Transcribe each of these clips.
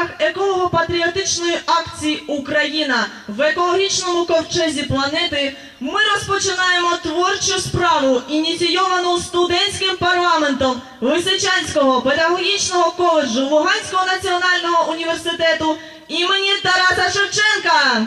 рамках еколого-патріотичної акції Україна в екологічному ковчезі планети ми розпочинаємо творчу справу, ініційовану студентським парламентом Лисичанського педагогічного коледжу Луганського національного університету імені Тараса Шевченка.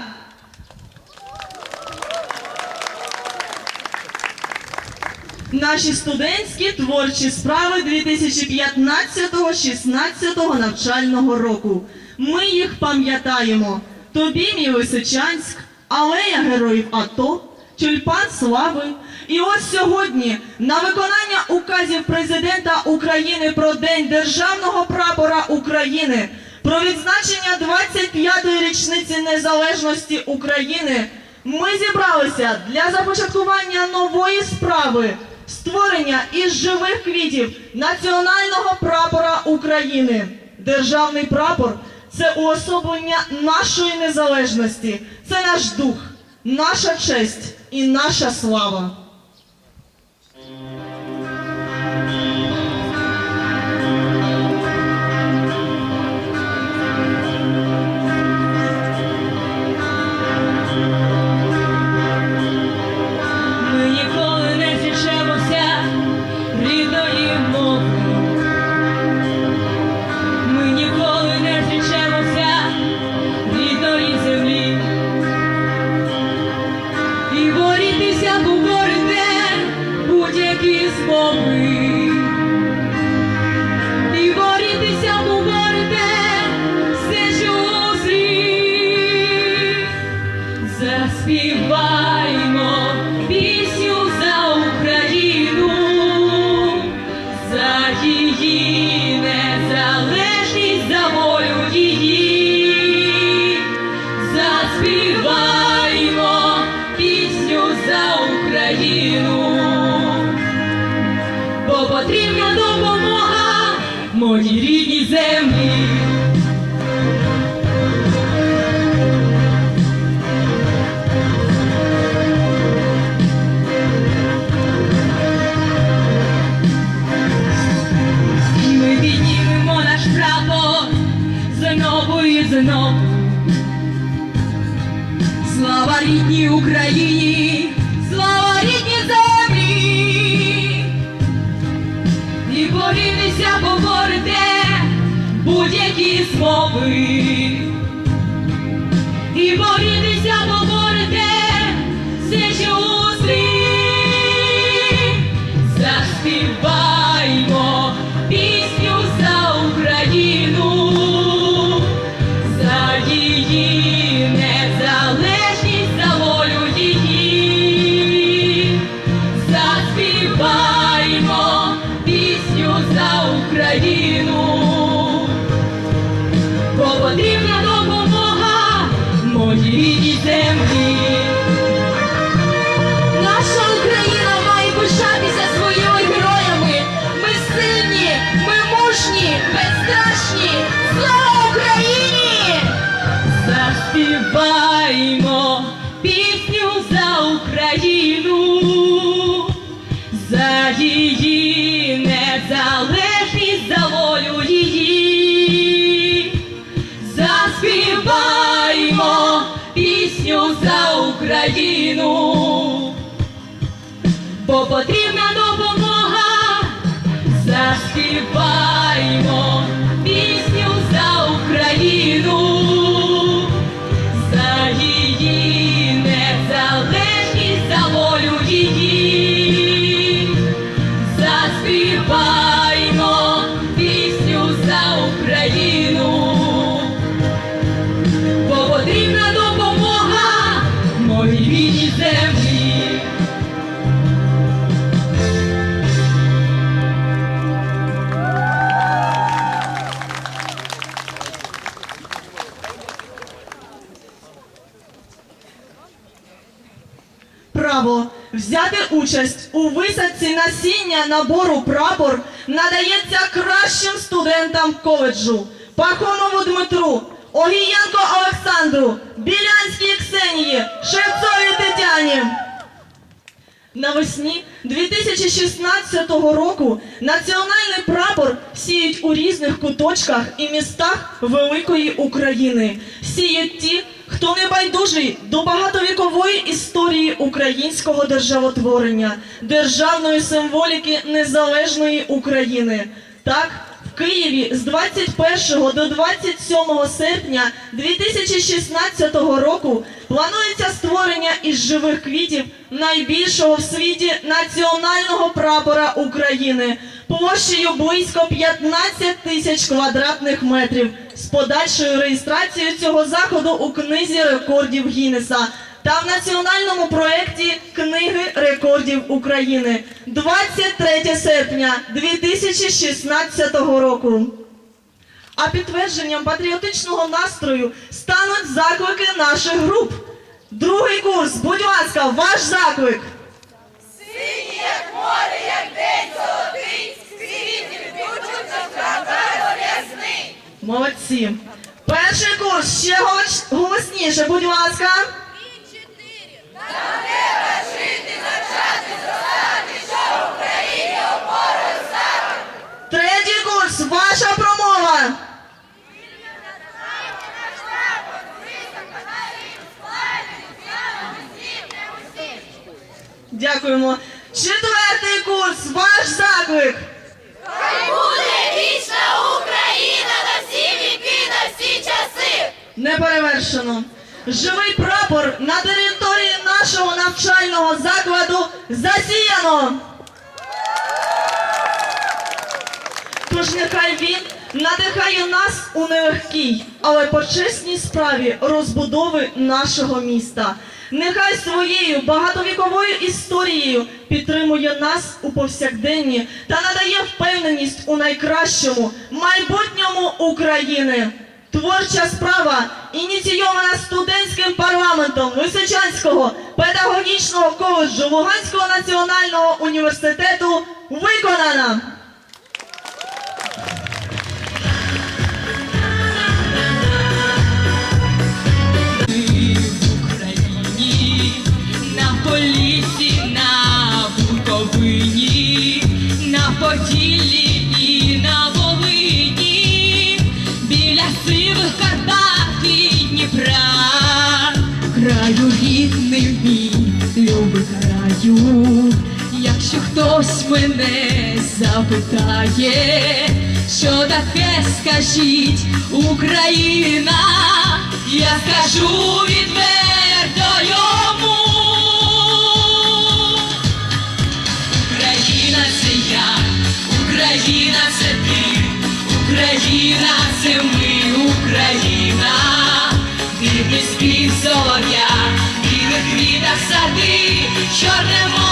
Наші студентські творчі справи 2015-16 навчального року. Ми їх пам'ятаємо. Тобі, мій Лисичанськ, Алея Героїв АТО, Тюльпан Слави. І ось сьогодні на виконання указів президента України про День Державного прапора України, про відзначення 25-ї річниці незалежності України. Ми зібралися для започаткування нової справи створення із живих квітів національного прапора України. Державний прапор це уособлення нашої незалежності, це наш дух, наша честь і наша слава. Україну, бо потрібна допомога моїй рідній землі. Ми піднімемо наш прапор знову і знову. Слава рідній Україні, змови. І борітися пісню за Україну, бо потрібна допомога. Заспіваймо взяти участь у висадці насіння набору прапор надається кращим студентам коледжу Пахомову Дмитру, Огієнко Олександру, Білянській Ксенії, Шевцовій Тетяні. Навесні 2016 року національний прапор сіють у різних куточках і містах великої України. Сіють ті, хто не байдужий до багатовікової історії українського державотворення, державної символіки незалежної України. Так, в Києві з 21 до 27 серпня 2016 року планується створення із живих квітів найбільшого в світі національного прапора України площею близько 15 тисяч квадратних метрів з подальшою реєстрацією цього заходу у книзі рекордів Гіннеса та в національному проєкті Книги рекордів України 23 серпня 2016 року. А підтвердженням патріотичного настрою стануть заклики наших груп. Другий курс, будь ласка, ваш заклик. Молодці. Перший курс ще голос- голосніше, будь ласка. Третій курс, ваша промова. Дякуємо. Четвертий курс, ваш заклик. Часи! Неперевершено. Живий прапор на території нашого навчального закладу засіяно. Тож нехай він надихає нас у нелегкій, але почесній справі розбудови нашого міста. Нехай своєю багатовіковою історією підтримує нас у повсякденні та надає впевненість у найкращому майбутньому України. Творча справа, ініційована студентським парламентом Височанського педагогічного коледжу Луганського національного університету, виконана. Мене запитає, що таке скажіть Україна, я скажу відверто йому. Україна це я, Україна це ти, Україна це ми, Україна, дивний спів солов'я, білих квітах сади, Чорне море,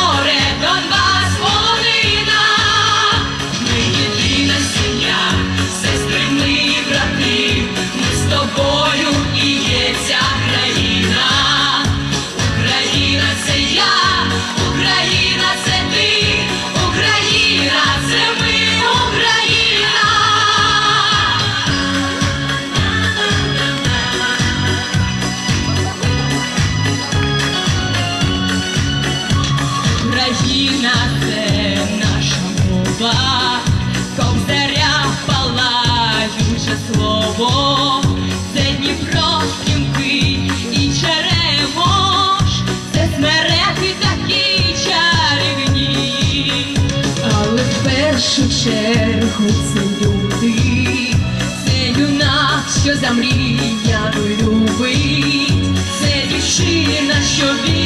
що за